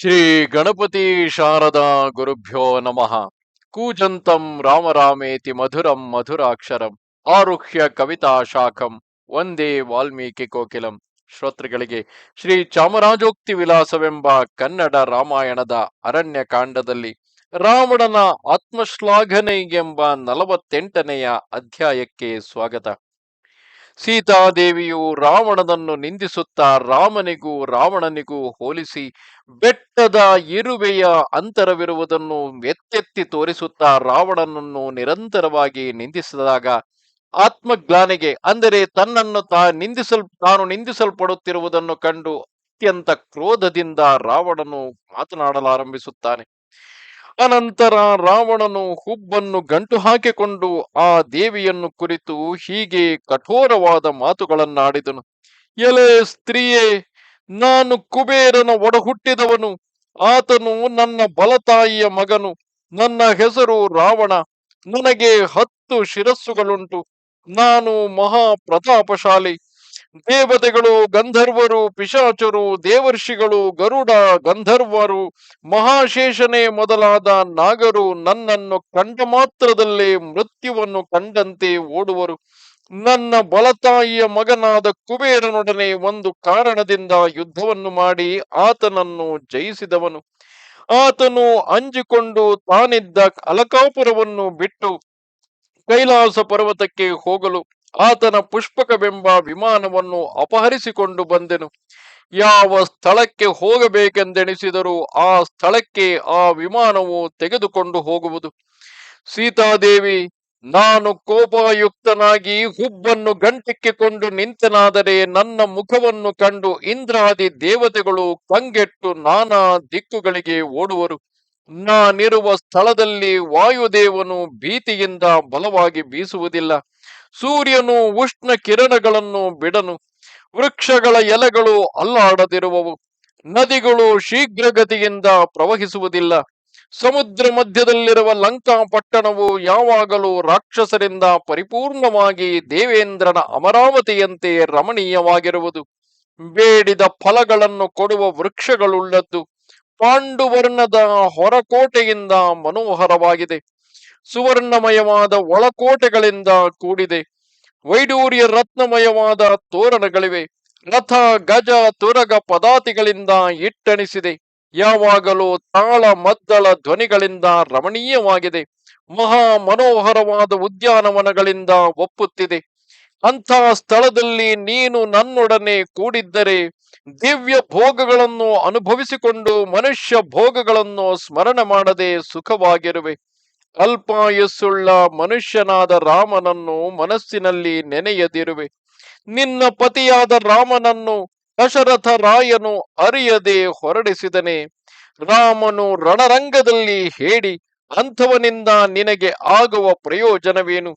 ಶ್ರೀ ಗಣಪತಿ ಶಾರದಾ ಗುರುಭ್ಯೋ ನಮಃ. ಕೂಜಂತಂ ರಾಮರಾಮೇತಿ ಮಧುರಂ ಮಧುರಾಕ್ಷರಂ. ಆರುಹ್ಯ ಕವಿತಾ ಶಾಖಂ. ಒಂದೇ ವಾಲ್ಮೀಕಿ ಕೋಕಿಲಂ. ಶ್ರೋತೃಗಳಿಗೆ ಶ್ರೀ ಚಾಮರಾಜೋಕ್ತಿ ವಿಲಾಸವೆಂಬ ಕನ್ನಡ ರಾಮಾಯಣದ ಅರಣ್ಯ ಕಾಂಡದಲ್ಲಿ ರಾವಣನ ಆತ್ಮಶ್ಲಾಘನೆ ಎಂಬ ನಲವತ್ತೆಂಟನೆಯ ಅಧ್ಯಾಯಕ್ಕೆ ಸ್ವಾಗತ. ಸೀತಾದೇವಿಯು ರಾವಣನನ್ನು ನಿಂದಿಸುತ್ತಾ ರಾಮನಿಗೂ ರಾವಣನಿಗೂ ಹೋಲಿಸಿ ಬೆಟ್ಟದ ಇರುವೆಯ ಅಂತರವಿರುವುದನ್ನು ಎತ್ತೆತ್ತಿ ತೋರಿಸುತ್ತಾ ರಾವಣನನ್ನು ನಿರಂತರವಾಗಿ ನಿಂದಿಸಿದಾಗ ಆತ್ಮಜ್ಞಾನಿಗೆ, ಅಂದರೆ ತನ್ನನ್ನು ತಾ ನಿಂದಿಸಲ್, ತಾನು ನಿಂದಿಸಲ್ಪಡುತ್ತಿರುವುದನ್ನು ಕಂಡು ಅತ್ಯಂತ ಕ್ರೋಧದಿಂದ ರಾವಣನು ಮಾತನಾಡಲಾರಂಭಿಸುತ್ತಾನೆ. ಅನಂತರ ರಾವಣನು ಹುಬ್ಬನ್ನು ಗಂಟು ಹಾಕಿಕೊಂಡು ಆ ದೇವಿಯನ್ನು ಕುರಿತು ಹೀಗೆ ಕಠೋರವಾದ ಮಾತುಗಳನ್ನಾಡಿದನು. ಎಲೆ ಸ್ತ್ರೀಯೇ, ನಾನು ಕುಬೇರನ ಒಡಹುಟ್ಟಿದವನು. ಆತನು ನನ್ನ ಬಲತಾಯಿಯ ಮಗನು. ನನ್ನ ಹೆಸರು ರಾವಣ. ನನಗೆ ಹತ್ತು ಶಿರಸ್ಸುಗಳುಂಟು. ನಾನು ಮಹಾ ಪ್ರತಾಪಶಾಲಿ ದೇವತೆಗಳು, ಗಂಧರ್ವರು, ಪಿಶಾಚರು, ದೇವರ್ಷಿಗಳು, ಗರುಡ, ಗಂಧರ್ವರು, ಮಹಾಶೇಷನೇ ಮೊದಲಾದ ನಾಗರು ನನ್ನನ್ನು ಕಂಡ ಮಾತ್ರದಲ್ಲೇ ಮೃತ್ಯುವನ್ನು ಕಂಡಂತೆ ಓಡುವರು. ನನ್ನ ಬಲತಾಯಿಯ ಮಗನಾದ ಕುಬೇರನೊಡನೆ ಒಂದು ಕಾರಣದಿಂದ ಯುದ್ಧವನ್ನು ಮಾಡಿ ಆತನನ್ನು ಜಯಿಸಿದವನು. ಆತನು ಅಂಜಿಕೊಂಡು ತಾನಿದ್ದ ಅಲಕಾಪುರವನ್ನು ಬಿಟ್ಟು ಕೈಲಾಸ ಪರ್ವತಕ್ಕೆ ಹೋಗಲು ಆತನ ಪುಷ್ಪಕವೆಂಬ ವಿಮಾನವನ್ನು ಅಪಹರಿಸಿಕೊಂಡು ಬಂದೆನು. ಯಾವ ಸ್ಥಳಕ್ಕೆ ಹೋಗಬೇಕೆಂದೆಣಿಸಿದರೂ ಆ ಸ್ಥಳಕ್ಕೆ ಆ ವಿಮಾನವು ತೆಗೆದುಕೊಂಡು ಹೋಗುವುದು. ಸೀತಾದೇವಿ, ನಾನು ಕೋಪಾಯುಕ್ತನಾಗಿ ಹುಬ್ಬನ್ನು ಗಂಟಿಕ್ಕಿಕೊಂಡು ನಿಂತನಾದರೆ ನನ್ನ ಮುಖವನ್ನು ಕಂಡು ಇಂದ್ರಾದಿ ದೇವತೆಗಳು ಕಂಗೆಟ್ಟು ನಾನಾ ದಿಕ್ಕುಗಳಿಗೆ ಓಡುವರು. ನಾನಿರುವ ಸ್ಥಳದಲ್ಲಿ ವಾಯುದೇವನು ಭೀತಿಯಿಂದ ಬಲವಾಗಿ ಬೀಸುವುದಿಲ್ಲ. ಸೂರ್ಯನು ಉಷ್ಣ ಕಿರಣಗಳನ್ನು ಬಿಡನು, ವೃಕ್ಷಗಳ ಎಲೆಗಳು ಅಲ್ಲಾಡದಿರುವವು, ನದಿಗಳು ಶೀಘ್ರಗತಿಯಿಂದ ಪ್ರವಹಿಸುವುದಿಲ್ಲ, ಸಮುದ್ರ ಮಧ್ಯದಲ್ಲಿರುವ ಲಂಕಾ ಪಟ್ಟಣವು ಯಾವಾಗಲೂ ರಾಕ್ಷಸರಿಂದ ಪರಿಪೂರ್ಣವಾಗಿ ದೇವೇಂದ್ರನ ಅಮರಾವತಿಯಂತೆ ರಮಣೀಯವಾಗಿರುವುದು. ಬೇಡಿದ ಫಲಗಳನ್ನು ಕೊಡುವ ವೃಕ್ಷಗಳುಳ್ಳದ್ದು ಪಾಂಡುವರ್ಣದ ಹೊರಕೋಟೆಯಿಂದ ಮನೋಹರವಾಗಿದೆ. ಸುವರ್ಣಮಯವಾದ ಒಳಕೋಟೆಗಳಿಂದ ಕೂಡಿದೆ. ವೈಡೂರ್ಯ ರತ್ನಮಯವಾದ ತೋರಣಗಳಿವೆ. ರಥ, ಗಜ, ತುರಗ ಪದಾತಿಗಳಿಂದ ಇಟ್ಟಣಿಸಿದೆ. ಯಾವಾಗಲೂ ತಾಳ ಮದ್ದಳ ಧ್ವನಿಗಳಿಂದ ರಮಣೀಯವಾಗಿದೆ. ಮಹಾ ಮನೋಹರವಾದ ಉದ್ಯಾನವನಗಳಿಂದ ಒಪ್ಪುತ್ತಿದೆ. ಅಂಥ ಸ್ಥಳದಲ್ಲಿ ನೀನು ನನ್ನೊಡನೆ ಕೂಡಿದ್ದರೆ ದಿವ್ಯ ಭೋಗಗಳನ್ನು ಅನುಭವಿಸಿಕೊಂಡು ಮನುಷ್ಯ ಭೋಗಗಳನ್ನು ಸ್ಮರಣೆ ಮಾಡದೆ ಸುಖವಾಗಿರುವೆ. ಅಲ್ಪಾಯುಸ್ಸುಳ್ಳ ಮನುಷ್ಯನಾದ ರಾಮನನ್ನು ಮನಸ್ಸಿನಲ್ಲಿ ನೆನೆಯದಿರುವೆ. ನಿನ್ನ ಪತಿಯಾದ ರಾಮನನ್ನು ದಶರಥ ರಾಯನು ಅರಿಯದೆ ಹೊರಡಿಸಿದನೆ. ರಾಮನು ರಣರಂಗದಲ್ಲಿ ಹೇಳಿ, ಅಂಥವನಿಂದ ನಿನಗೆ ಆಗುವ ಪ್ರಯೋಜನವೇನು?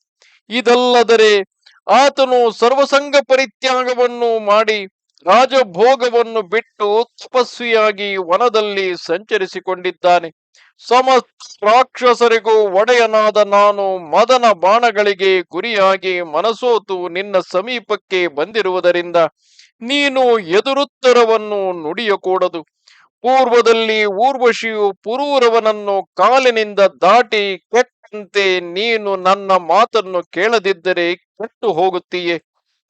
ಇದಲ್ಲದರೆ ಆತನು ಸರ್ವಸಂಗ ಪರಿತ್ಯಾಗವನ್ನು ಮಾಡಿ ರಾಜಭೋಗವನ್ನು ಬಿಟ್ಟು ತಪಸ್ವಿಯಾಗಿ ವನದಲ್ಲಿ ಸಂಚರಿಸಿಕೊಂಡಿದ್ದಾನೆ. ಸಮಸ್ತ ರಾಕ್ಷಸರಿಗೂ ಒಡೆಯನಾದ ನಾನು ಮದನ ಬಾಣಗಳಿಗೆ ಗುರಿಯಾಗಿ ಮನಸೋತು ನಿನ್ನ ಸಮೀಪಕ್ಕೆ ಬಂದಿರುವುದರಿಂದ ನೀನು ಎದುರುತ್ತರವನ್ನು ನುಡಿಯಕೂಡದು. ಪೂರ್ವದಲ್ಲಿ ಊರ್ವಶಿಯು ಪುರೂರವನನ್ನು ಕಾಲಿನಿಂದ ದಾಟಿ ಕೆಟ್ಟಂತೆ ನೀನು ನನ್ನ ಮಾತನ್ನು ಕೇಳದಿದ್ದರೆ ಕೆಟ್ಟು ಹೋಗುತ್ತೀಯೆ.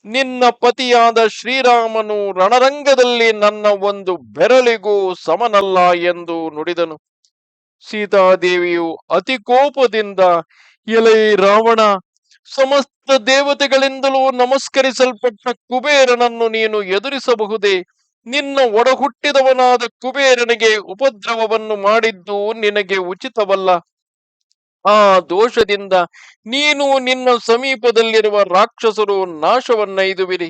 ನಿನ್ನ ಪತಿಯಾದ ಶ್ರೀರಾಮನು ರಣರಂಗದಲ್ಲಿ ನನ್ನ ಒಂದು ಬೆರಳಿಗೂ ಸಮನಲ್ಲ ಎಂದು ನುಡಿದನು. ಸೀತಾದೇವಿಯು ಅತಿ ಕೋಪದಿಂದ ಎಲೈ ರಾವಣ, ಸಮಸ್ತ ದೇವತೆಗಳಿಂದಲೂ ನಮಸ್ಕರಿಸಲ್ಪಟ್ಟ ಕುಬೇರನನ್ನು ನೀನು ಎದುರಿಸಬಹುದೇ? ನಿನ್ನ ಒಡಹುಟ್ಟಿದವನಾದ ಕುಬೇರನಿಗೆ ಉಪದ್ರವವನ್ನು ಮಾಡಿದ್ದು ನಿನಗೆ ಉಚಿತವಲ್ಲ. ಆ ದೋಷದಿಂದ ನೀನು ನಿನ್ನ ಸಮೀಪದಲ್ಲಿರುವ ರಾಕ್ಷಸರು ನಾಶವನ್ನೈದುವಿರಿ.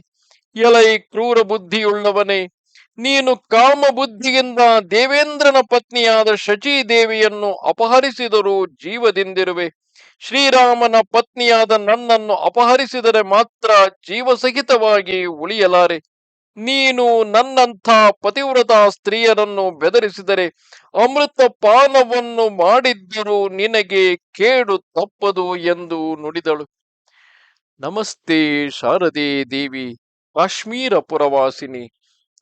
ಎಲೈ ಕ್ರೂರ ಬುದ್ಧಿಯುಳ್ಳವನೇ ನೀನು ಕಾಮಬುದ್ಧಿಯಿಂದ ದೇವೇಂದ್ರನ ಪತ್ನಿಯಾದ ಶಚೀದೇವಿಯನ್ನು ಅಪಹರಿಸಿದರೂ ಜೀವದಿಂದಿರುವೆ. ಶ್ರೀರಾಮನ ಪತ್ನಿಯಾದ ನನ್ನನ್ನು ಅಪಹರಿಸಿದರೆ ಮಾತ್ರ ಜೀವಸಹಿತವಾಗಿ ಉಳಿಯಲಾರೆ. ನೀನು ನನ್ನಂಥ ಪತಿವ್ರತ ಸ್ತ್ರೀಯರನ್ನು ಬೆದರಿಸಿದರೆ ಅಮೃತ ಪಾನವನ್ನು ಮಾಡಿದ್ದರೂ ನಿನಗೆ ಕೇಡು ತಪ್ಪದು ಎಂದು ನುಡಿದಳು. ನಮಸ್ತೆ ಶಾರದೆ ದೇವಿ, ಕಾಶ್ಮೀರ ಪುರವಾಸಿನಿ.